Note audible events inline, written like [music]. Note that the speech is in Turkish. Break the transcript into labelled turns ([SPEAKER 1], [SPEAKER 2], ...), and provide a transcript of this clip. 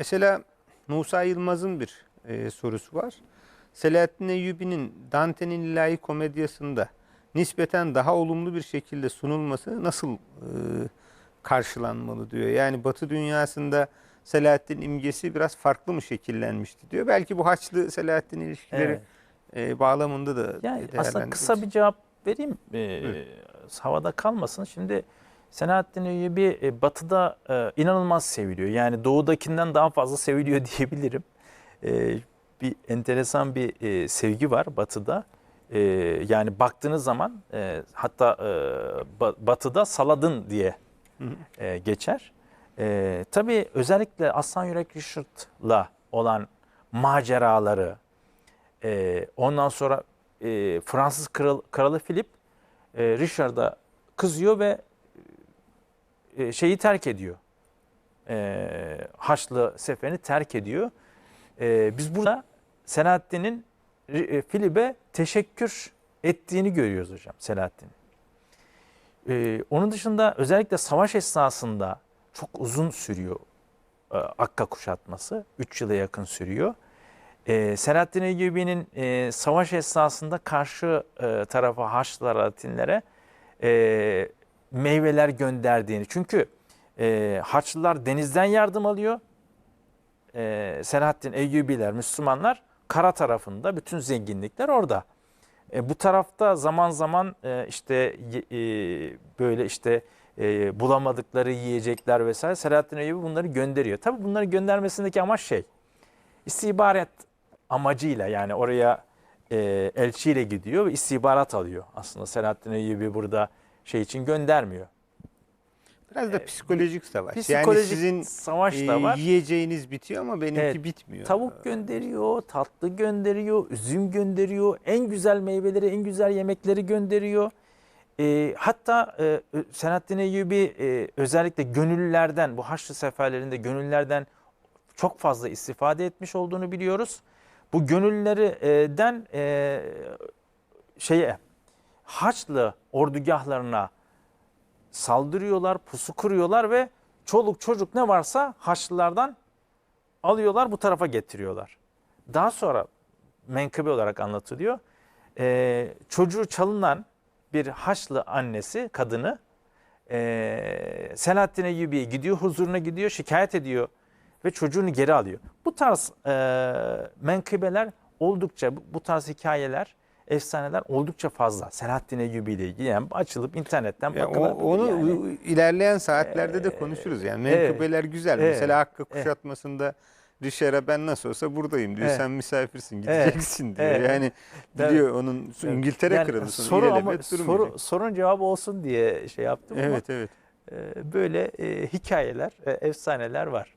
[SPEAKER 1] Mesela Musa Yılmaz'ın bir e, sorusu var. Selahattin Eyyubi'nin Dante'nin ilahi komedyasında nispeten daha olumlu bir şekilde sunulması nasıl e, karşılanmalı diyor. Yani Batı dünyasında Selahattin imgesi biraz farklı mı şekillenmişti diyor. Belki bu Haçlı Selahattin ilişkileri
[SPEAKER 2] Evet.
[SPEAKER 1] e, bağlamında da
[SPEAKER 2] Yani aslında kısa bir cevap vereyim.
[SPEAKER 1] Buyurun.
[SPEAKER 2] havada kalmasın. Şimdi Selahattin Eyyubi e, batıda e, inanılmaz seviliyor. Yani doğudakinden daha fazla seviliyor [laughs] diyebilirim. E, bir enteresan bir sevgi var batıda. Yani baktığınız zaman hatta ba- batıda Saladın diye geçer. Tabii özellikle Aslan Yürek Richard'la olan maceraları, ondan sonra Fransız kral, kralı Philip Richard'a kızıyor ve e, şeyi terk ediyor. E, Haçlı seferini terk ediyor. E, biz burada Selahattin'in e, Philip'e teşekkür ettiğini görüyoruz hocam Selahattin'in. E, onun dışında özellikle savaş esnasında çok uzun sürüyor e, Akka kuşatması. 3 yıla yakın sürüyor. E, Selahattin Eyyubi'nin e, savaş esnasında karşı e, tarafa Haçlılara, Latinlere e, meyveler gönderdiğini. Çünkü e, Haçlılar denizden yardım alıyor. E, Selahattin Eyyubiler, Müslümanlar kara tarafında bütün zenginlikler orada. E, bu tarafta zaman zaman e, işte e, böyle işte e, bulamadıkları yiyecekler vesaire Selahattin Eyyubi bunları gönderiyor. Tabii bunları göndermesindeki amaç şey istihbarat amacıyla yani oraya e, elçiyle gidiyor ve istihbarat alıyor. Aslında Selahattin Eyyubi burada şey için göndermiyor.
[SPEAKER 1] Biraz da psikolojik savaş. yani
[SPEAKER 2] Psikolojik
[SPEAKER 1] sizin
[SPEAKER 2] savaş
[SPEAKER 1] e,
[SPEAKER 2] da var.
[SPEAKER 1] yiyeceğiniz bitiyor ama benimki
[SPEAKER 2] Evet,
[SPEAKER 1] bitmiyor.
[SPEAKER 2] Tavuk gönderiyor, tatlı gönderiyor, üzüm gönderiyor, en güzel meyveleri, en güzel yemekleri gönderiyor. E, hatta e, Selahattin Eyyubi e, özellikle gönüllülerden, bu Haçlı seferlerinde gönüllülerden çok fazla istifade etmiş olduğunu biliyoruz. Bu gönüllülerden e, şeye Haçlı ordugahlarına saldırıyorlar, pusu kuruyorlar ve çoluk çocuk ne varsa Haçlılardan alıyorlar bu tarafa getiriyorlar. Daha sonra menkıbe olarak anlatılıyor. Ee, çocuğu çalınan bir Haçlı annesi, kadını ee, Selahattin Eyyubi'ye gidiyor, huzuruna gidiyor, şikayet ediyor ve çocuğunu geri alıyor. Bu tarz ee, menkıbeler oldukça, bu tarz hikayeler, efsaneler oldukça fazla. Selahattin Eyyubi ile ilgili yani açılıp internetten
[SPEAKER 1] Ya o-
[SPEAKER 2] bakılabilir
[SPEAKER 1] onu
[SPEAKER 2] yani.
[SPEAKER 1] ilerleyen saatlerde de konuşuruz. Yani
[SPEAKER 2] evet,
[SPEAKER 1] menkıbeler güzel.
[SPEAKER 2] evet,
[SPEAKER 1] Mesela Hakkı
[SPEAKER 2] evet.
[SPEAKER 1] kuşatmasında Rişer'e ben nasıl olsa buradayım diyor.
[SPEAKER 2] Evet.
[SPEAKER 1] Sen misafirsin
[SPEAKER 2] Evet,
[SPEAKER 1] gideceksin diyor.
[SPEAKER 2] evet.
[SPEAKER 1] Yani
[SPEAKER 2] Evet.
[SPEAKER 1] biliyor onun İngiltere
[SPEAKER 2] Yani
[SPEAKER 1] kralısı.
[SPEAKER 2] soru ama soru, sorun cevabı olsun diye şey yaptım
[SPEAKER 1] Evet evet.
[SPEAKER 2] ama e, böyle e, hikayeler, e, efsaneler var.